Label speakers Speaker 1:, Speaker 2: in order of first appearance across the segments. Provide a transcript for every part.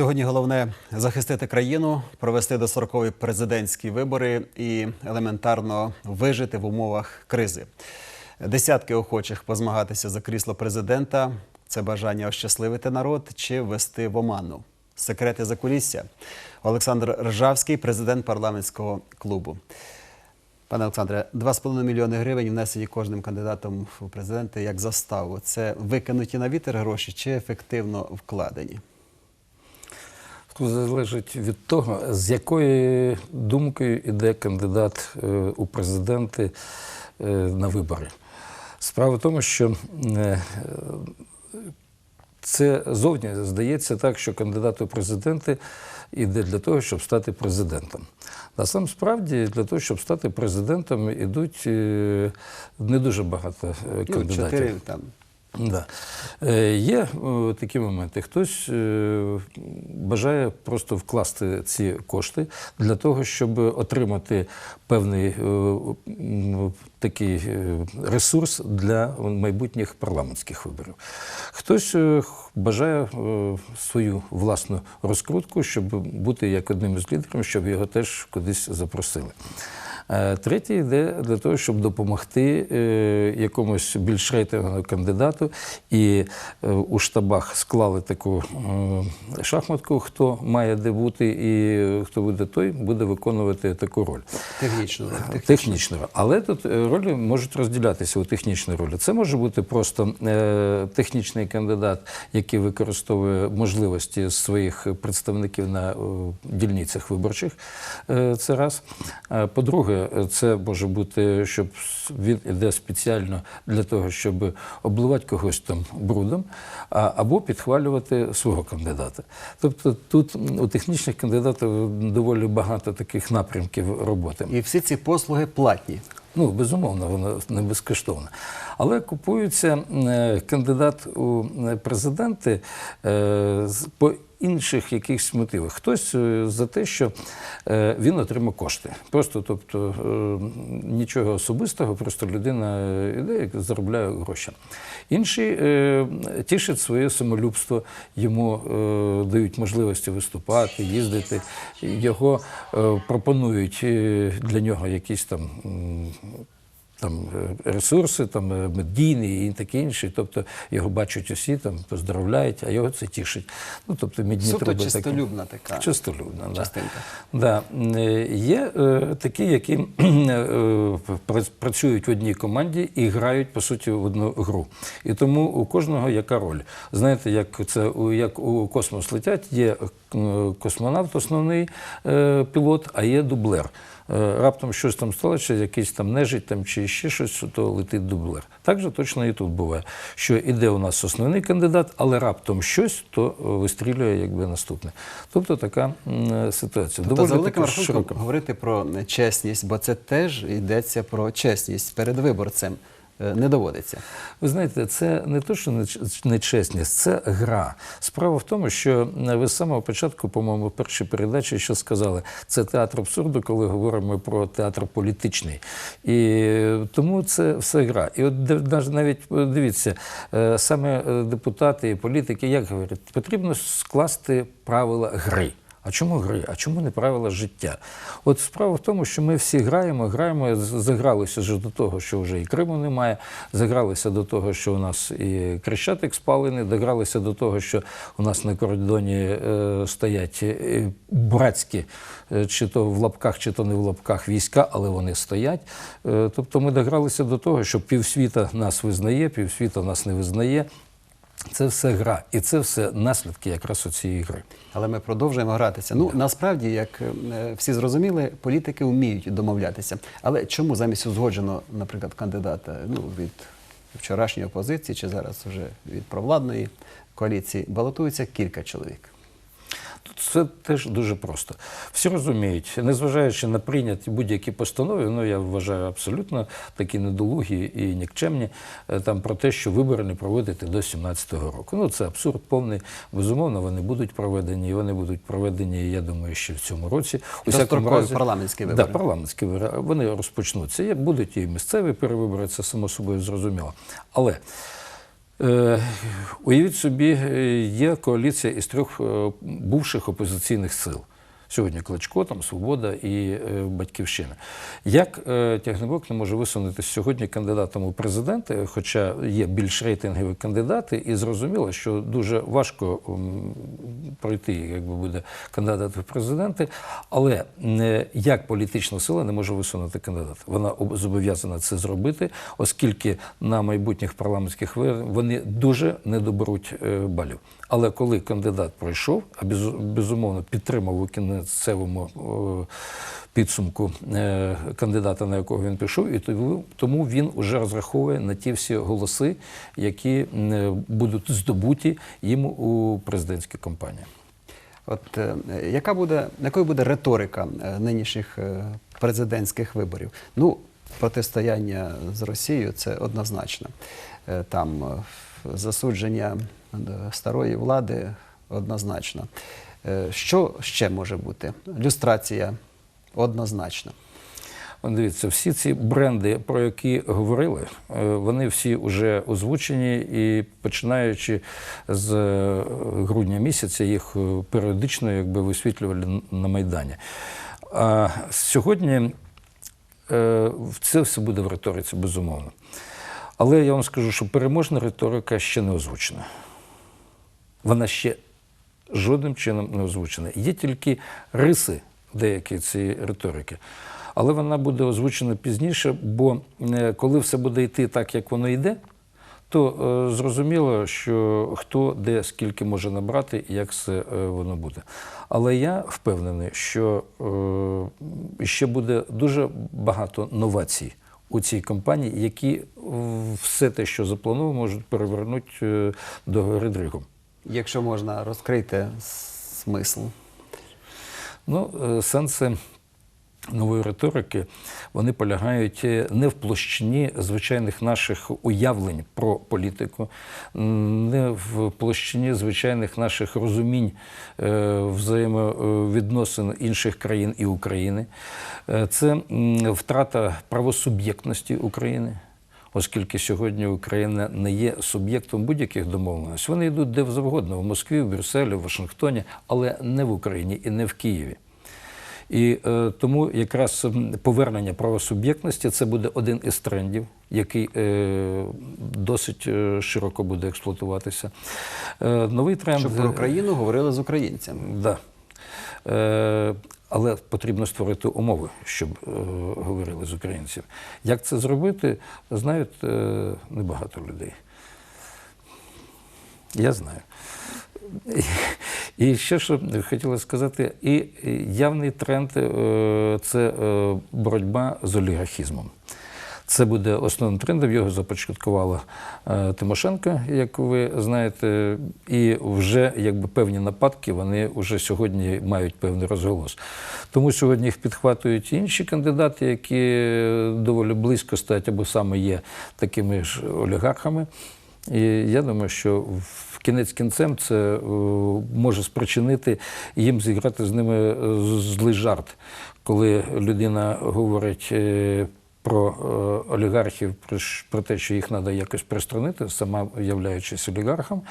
Speaker 1: Сьогодні головне захистити країну, провести до 40-ї президентські вибори і елементарно вижити в умовах кризи. Десятки охочих позмагатися за крісло президента це бажання ощасливити народ чи ввести в оману. Секрети закулісся. Олександр Ржавський, президент парламентського клубу. Пане Олександре, 2,5 мільйони гривень внесені кожним кандидатом у президенти як заставу. Це викинуті на вітер гроші чи ефективно вкладені?
Speaker 2: Тут залежить від того, з якою думкою йде кандидат е, у президенти е, на вибори. Справа в тому, що е, це зовні здається так, що кандидат у президенти йде для того, щоб стати президентом. На сам справді для того, щоб стати президентом, ідуть е, не дуже багато
Speaker 1: Ну,
Speaker 2: кандидатів.
Speaker 1: чотири там.
Speaker 2: Да. Е, є е, такі моменти. Хтось е, бажає просто вкласти ці кошти для того, щоб отримати певний е, такий е, ресурс для майбутніх парламентських виборів. Хтось е, бажає е, свою власну розкрутку, щоб бути як одним із лідерів, щоб його теж кудись запросили. Е, Третє йде для того, щоб допомогти е, якомусь більш рейтинговому кандидату, і е, у штабах склали таку шахматку, хто має де бути, і хто буде той, буде виконувати таку роль.
Speaker 1: Технічно.
Speaker 2: Технічно. Але тут ролі можуть розділятися у технічній ролі. Це може бути просто технічний кандидат, який використовує можливості своїх представників на дільницях виборчих. Це раз. По-друге, це може бути, щоб він іде спеціально для того, щоб обливати когось там брудом, або підхвалювати свого кандидата. Тобто тут у технічних кандидатів доволі багато таких напрямків роботи.
Speaker 1: І всі ці послуги платні.
Speaker 2: Ну, безумовно, воно не безкоштовне. Але купується е, кандидат у е, президенти е, по інших якихось мотивах. Хтось е, за те, що е, він отримав кошти. Просто, тобто, е, нічого особистого, просто людина йде і заробляє гроші. Інші тішать своє самолюбство, йому дають можливості виступати, їздити. Його пропонують для нього якісь там. Там е, ресурси, там е, медійні і таке інше. Тобто його бачать усі, там поздравляють, а його це тішить. Ну тобто мідні
Speaker 1: Суто
Speaker 2: труби такі.
Speaker 1: така
Speaker 2: Чистолюбна, да.
Speaker 1: частинка.
Speaker 2: Да. Е, Є е, такі, які е, працюють в одній команді і грають, по суті, в одну гру. І тому у кожного яка роль. Знаєте, як це у- як у космос летять, є космонавт, основний е, пілот, а є дублер. Е, Раптом щось там сталося, якийсь там нежить там, чи ще щось, то летить дублер. Так же точно і тут буває, що іде у нас основний кандидат, але раптом щось, то е, вистрілює якби наступне. Тобто така ситуація.
Speaker 1: Тобто, за великим рахунком, говорити про чесність, бо це теж йдеться про чесність перед виборцем. Е, Не доводиться.
Speaker 2: Ви знаєте, це не то, що неч- нечесність, це гра. Справа в тому, що е, ви з самого початку, по-моєму, в першій передачі що сказали, це театр абсурду, коли говоримо про театр політичний. І тому це все гра. І от навіть е, дивіться, е, саме е, депутати і політики, як говорять, потрібно скласти правила гри. А чому гри? А чому не правила життя? От справа в тому, що ми всі граємо, граємо, загралися вже до того, що вже і Криму немає, загралися до того, що у нас і Крещатик спалений, догралися до того, що у нас на кордоні е, стоять е, братські, е, чи то в лапках, чи то не в лапках війська, але вони стоять. Е, тобто ми догралися до того, що півсвіта нас визнає, півсвіта нас не визнає. Це все гра, і це все наслідки якраз у цієї гри.
Speaker 1: Але ми продовжуємо гратися. Ну насправді, як е, всі зрозуміли, політики вміють домовлятися. Але чому замість узгоджено, наприклад, кандидата ну, від вчорашньої опозиції чи зараз вже від провладної коаліції балотується кілька чоловік?
Speaker 2: Тут все теж дуже просто. Всі розуміють, незважаючи на прийняті будь-які постанови, ну я вважаю абсолютно такі недолугі і нікчемні, е, там про те, що вибори не проводити до 17-го року. Ну це абсурд повний. Безумовно, вони будуть проведені, і вони будуть проведені, я думаю, ще в цьому році. У
Speaker 1: Дострокові парламентські вибори.
Speaker 2: Да, парламентські вибори. Вони розпочнуться. Будуть і місцеві перевибори, це само собою зрозуміло. Але Уявіть собі, е, є коаліція із трьох е, бувших опозиційних сил. Сьогодні Кличко, там Свобода і е, Батьківщина. Як е, Тягнебок не може висунутися сьогодні кандидатом у президенти, хоча є більш рейтингові кандидати, і зрозуміло, що дуже важко пройти, якби буде кандидат в президенти, але не як політична сила не може висунути кандидата. Вона об- зобов'язана це зробити, оскільки на майбутніх парламентських виборах вони дуже не доберуть е, балів. Але коли кандидат пройшов, а без- безумовно підтримав у кінцевому е, підсумку е, кандидата, на якого він пішов, і тому- він вже розраховує на ті всі голоси, які м, будуть здобуті їм у президентській кампанії.
Speaker 1: От е, яка буде, якою буде риторика е, нинішніх е, президентських виборів? Ну, протистояння з Росією це однозначно. Е, Там е, засудження е, старої влади однозначно. Е, Що ще може бути? Люстрація однозначно.
Speaker 2: Дивіться, всі ці бренди, про які говорили, е, вони всі вже озвучені, і починаючи з е, грудня місяця їх е, періодично якби висвітлювали на Майдані. А сьогодні е, це все буде в риториці, безумовно. Але я вам скажу, що переможна риторика ще не озвучена. Вона ще жодним чином не озвучена. Є тільки риси деякі цієї риторики. Але вона буде озвучена пізніше, бо е, коли все буде йти так, як воно йде, то е, зрозуміло, що хто де скільки може набрати і як все е, воно буде. Але я впевнений, що е, ще буде дуже багато новацій у цій кампанії, які все те, що заплановано, можуть перевернути е, до гори дригом.
Speaker 1: Якщо можна розкрити смисл.
Speaker 2: Ну, е, сенси нової риторики вони полягають е, не в площині звичайних наших уявлень про політику, не в площині звичайних наших розумінь е, взаємовідносин інших країн і України. Це втрата правосуб'єктності України. Оскільки сьогодні Україна не є суб'єктом будь-яких домовленостей, вони йдуть де завгодно в Москві, в Брюсселі, в Вашингтоні, але не в Україні і не в Києві. І е, тому якраз повернення правосуб'єктності це буде один із трендів, який е, досить е, широко буде експлуатуватися. Е, новий тренд
Speaker 1: Щоб про Україну говорили з українцями.
Speaker 2: Да. Е, але потрібно створити умови, щоб е, говорили з українців. Як це зробити, знають е, небагато людей. Я знаю. І ще що хотіла сказати, і явний тренд е, це е, боротьба з олігархізмом. Це буде основним трендом. Його започаткувала е, Тимошенко, як ви знаєте, і вже якби певні нападки вони вже сьогодні мають певний розголос. Тому сьогодні їх підхватують інші кандидати, які доволі близько стоять або саме є такими ж олігархами. І я думаю, що в кінець кінцем це е, може спричинити їм зіграти з ними е, злий жарт, коли людина говорить. Про е, олігархів, про, те, що їх треба якось пристранити, сама являючись олігархом,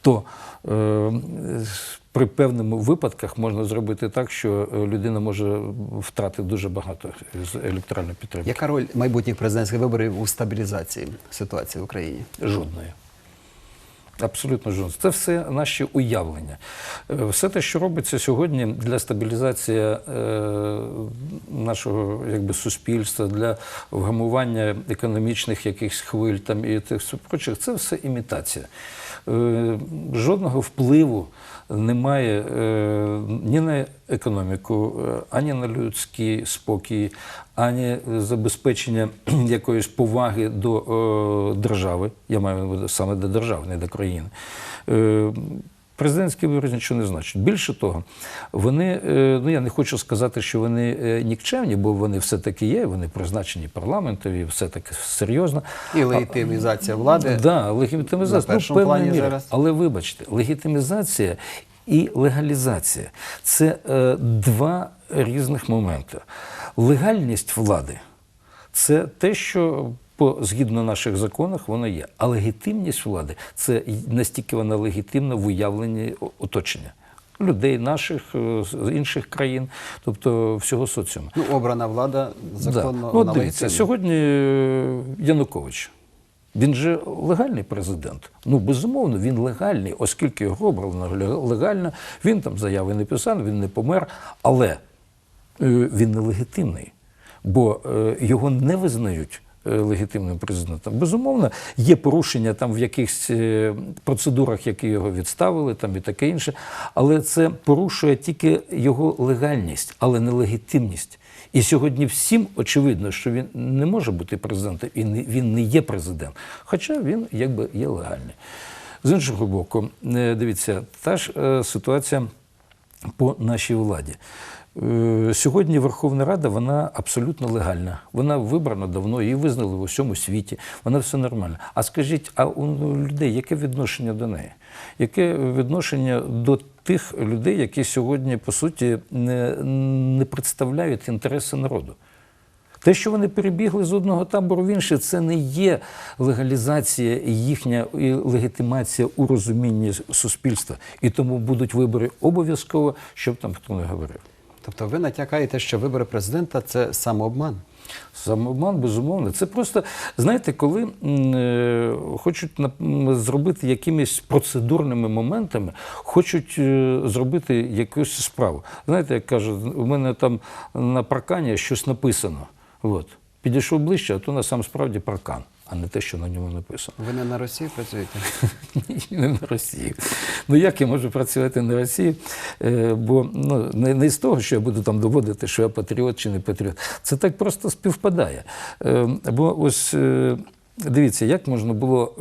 Speaker 2: то е, при певному випадках можна зробити так, що е, людина може втратити дуже багато з електоральної підтримки.
Speaker 1: Яка роль майбутніх президентських виборів у стабілізації ситуації в Україні?
Speaker 2: Жодної. Абсолютно жодної. Це все наші уявлення. Е, Все те, що робиться сьогодні для стабілізації е, нашого якби, суспільства, для вгамування економічних якихось хвиль там, і тих прочих, це все імітація. Е, Жодного впливу немає е, ні на економіку, е, ані на людський спокій, ані забезпечення якоїсь поваги до держави. Я маю саме до держави, не до країни. Президентські вибори нічого не значать. Більше того, вони, е, ну я не хочу сказати, що вони е, нікчемні, бо вони все-таки є, вони призначені парламентом і все таки серйозно.
Speaker 1: І легітимізація влади.
Speaker 2: Да, легітимізація. ну, мірою.
Speaker 1: зараз.
Speaker 2: Але вибачте, легітимізація і легалізація це е, два різних моменти. Легальність влади це те, що по згідно наших законах воно є. А легітимність влади це настільки вона легітимна в уявленні оточення людей наших е, з інших країн, тобто всього соціуму.
Speaker 1: Ну, обрана влада законно
Speaker 2: Да. Ну, дивіться, сьогодні е, Янукович. Він же легальний президент. Ну, безумовно, він легальний, оскільки його обрано легально, він там заяви не писав, він не помер, але е, він нелегітимний, бо його не визнають легітимним президентом. Безумовно, є порушення там в якихось е, процедурах, які його відставили, там і таке інше, але це порушує тільки його легальність, але не легітимність. І сьогодні всім очевидно, що він не може бути президентом, і він не є президент, хоча він якби є легальний. З іншого боку, е, дивіться, та ж е, ситуація по нашій владі. Е, Сьогодні Верховна Рада вона абсолютно легальна. Вона вибрана давно, її визнали в усьому світі. Вона все нормально. А скажіть, а у людей яке відношення до неї? Яке відношення до тих людей, які сьогодні по суті не, не представляють інтереси народу? Те, що вони перебігли з одного табору в інший, це не є легалізація їхня і легітимація у розумінні суспільства. І тому будуть вибори обов'язково, щоб там хто не говорив.
Speaker 1: Тобто ви натякаєте, що вибори президента це самообман.
Speaker 2: Самообман, безумовно. Це просто, знаєте, коли е, хочуть зробити якимись процедурними моментами, хочуть е, зробити якусь справу. Знаєте, як кажуть, у мене там на паркані щось написано. От. Підійшов ближче, а то на паркан, а не те, що на ньому написано.
Speaker 1: Ви не на Росії працюєте?
Speaker 2: Ні, не на Росії. Ну як я можу працювати на Росії? Е, бо ну, не, не з того, що я буду там доводити, що я патріот чи не патріот. Це так просто співпадає. Е, бо ось. е, Дивіться, як можна було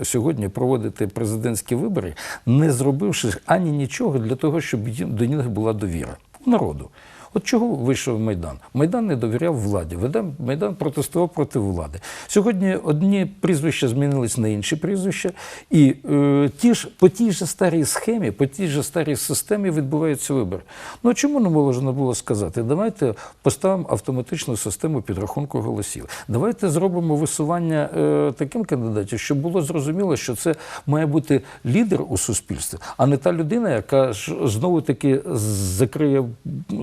Speaker 2: е, сьогодні проводити президентські вибори, не зробивши ані нічого для того, щоб до них була довіра у народу. От чого вийшов Майдан? Майдан не довіряв владі. Майдан, протестував проти влади. Сьогодні одні прізвища змінились на інші прізвища, і е, ті ж по тій же старій схемі, по тій же старій системі відбуваються вибори. Ну чому не можна було сказати? Давайте поставимо автоматичну систему підрахунку голосів. Давайте зробимо висування е, таким кандидатів, щоб було зрозуміло, що це має бути лідер у суспільстві, а не та людина, яка ж знову таки закриє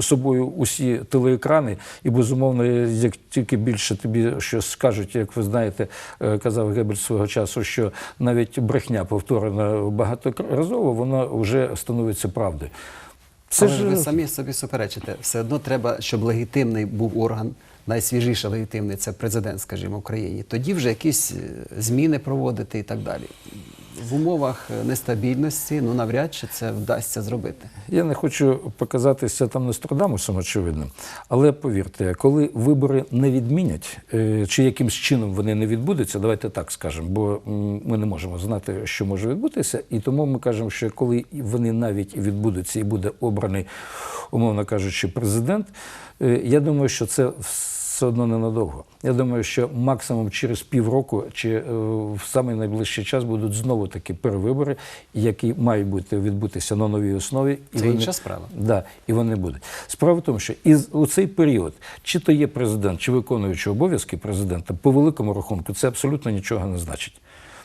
Speaker 2: собою усі телеекрани, і безумовно, як тільки більше тобі щось скажуть, як ви знаєте, е, казав Гебель свого часу, що навіть брехня повторена багаторазово, вона вже становиться правдою. Це
Speaker 1: Але ж ви самі собі суперечите. Все одно треба, щоб легітимний був орган, найсвіжіше легітимний це президент, скажімо, в країні. Тоді вже якісь е, зміни проводити і так далі. В умовах нестабільності, ну навряд чи це вдасться зробити.
Speaker 2: Я не хочу показатися там Нострадамусом, очевидно. Але повірте, коли вибори не відмінять, е, чи якимсь чином вони не відбудуться, давайте так скажемо, бо ми не можемо знати, що може відбутися. І тому ми кажемо, що коли вони навіть відбудуться і буде обраний, умовно кажучи, президент, е, я думаю, що це все одно ненадовго. Я думаю, що максимум через півроку чи е, в самий найближчий час будуть знову такі перевибори, які мають бути відбутися на новій основі. І
Speaker 1: Це інша справа.
Speaker 2: Да, і вони будуть. Справа в тому, що із у цей період, чи то є президент, чи виконуючий обов'язки президента, по великому рахунку, це абсолютно нічого не значить.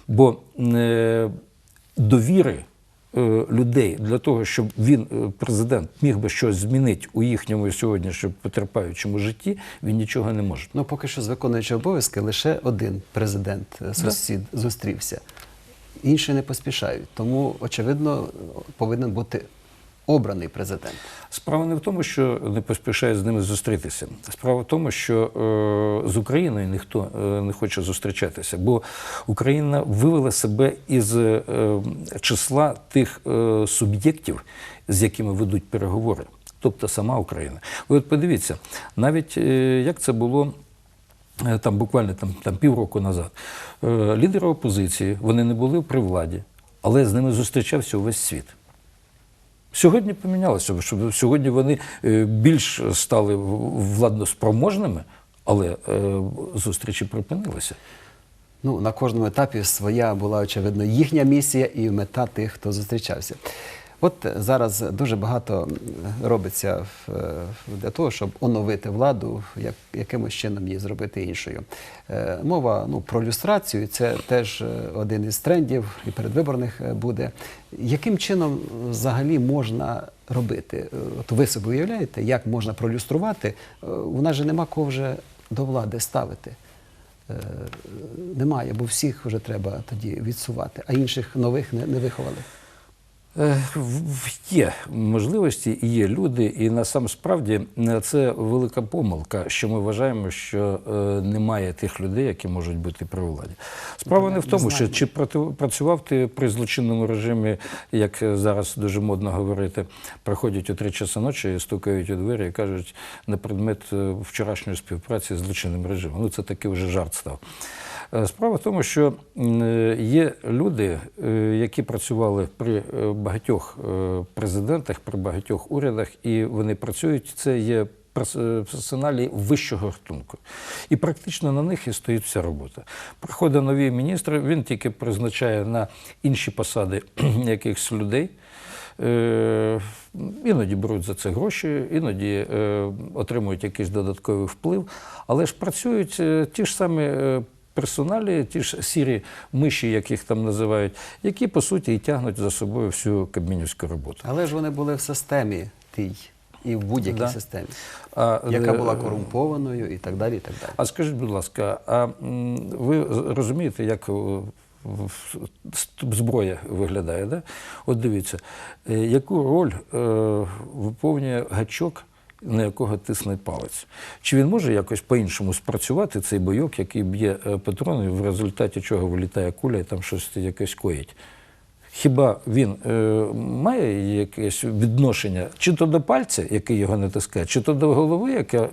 Speaker 2: Бо е, довіри людей для того, щоб він, е, президент, міг би щось змінити у їхньому сьогоднішньому потерпаючому житті, він нічого не може.
Speaker 1: Ну, поки що з виконуючого обов'язки лише один президент сусід сусід зустрівся. Інші не поспішають. Тому, очевидно, повинен бути обраний президент.
Speaker 2: Справа не в тому, що не поспішає з ними зустрітися. Справа в тому, що е, з Україною ніхто е, не хоче зустрічатися, бо Україна вивела себе із е, числа тих е, суб'єктів, з якими ведуть переговори, тобто сама Україна. Ви от подивіться, навіть е, як це було. е, Там буквально там, там півроку назад Е, лідери опозиції вони не були при владі, але з ними зустрічався увесь світ. Сьогодні помінялося, щоб сьогодні вони е, більш стали владноспроможними, але е, зустрічі припинилися.
Speaker 1: Ну, на кожному етапі своя була, очевидно, їхня місія і мета тих, хто зустрічався. От зараз дуже багато робиться для того, щоб оновити владу, як, якимось чином її зробити іншою. Е, Мова ну, про люстрацію це теж е, один із трендів і передвиборних е, буде. Яким чином взагалі можна робити? От ви собі уявляєте, як можна пролюструвати? У нас же нема кого вже до влади ставити. Немає, бо всіх вже треба тоді відсувати, а інших нових не виховали.
Speaker 2: Е, Є можливості, і є люди, і на сам справді е, це велика помилка, що ми вважаємо, що е, немає тих людей, які можуть бути при владі. Справа не в тому, що чи працював ти при злочинному режимі, як зараз дуже модно говорити, приходять о три часи ночі, стукають у двері і кажуть на предмет вчорашньої співпраці з злочинним режимом. Ну це такий вже жарт став. Е, Справа в тому, що е, є люди, е, які працювали при багатьох президентах, при багатьох урядах, і вони працюють. Це є перс- персоналі вищого гартунку. І практично на них і стоїть вся робота. Приходить новий міністр, він тільки призначає на інші посади якихось людей. Іноді беруть за це гроші, іноді отримують якийсь додатковий вплив, але ж працюють ті ж самі персоналі, ті ж сірі миші, як їх там називають, які по суті і тягнуть за собою всю кабмінівську роботу.
Speaker 1: Але ж вони були в системі тій і в будь-якій
Speaker 2: Да.
Speaker 1: системі,
Speaker 2: А,
Speaker 1: яка
Speaker 2: е,
Speaker 1: була корумпованою і так далі. І так далі.
Speaker 2: А скажіть, будь ласка, а ви розумієте, як е, зброя виглядає? Да? От дивіться, е, яку роль е, виповнює гачок, на якого тисне палець? Чи він може якось по-іншому спрацювати цей бойок, який б'є е, патрони, в результаті чого вилітає куля і там щось якесь коїть? Хіба він е, має якесь відношення чи то до пальця, який його натискає, чи то до голови, яка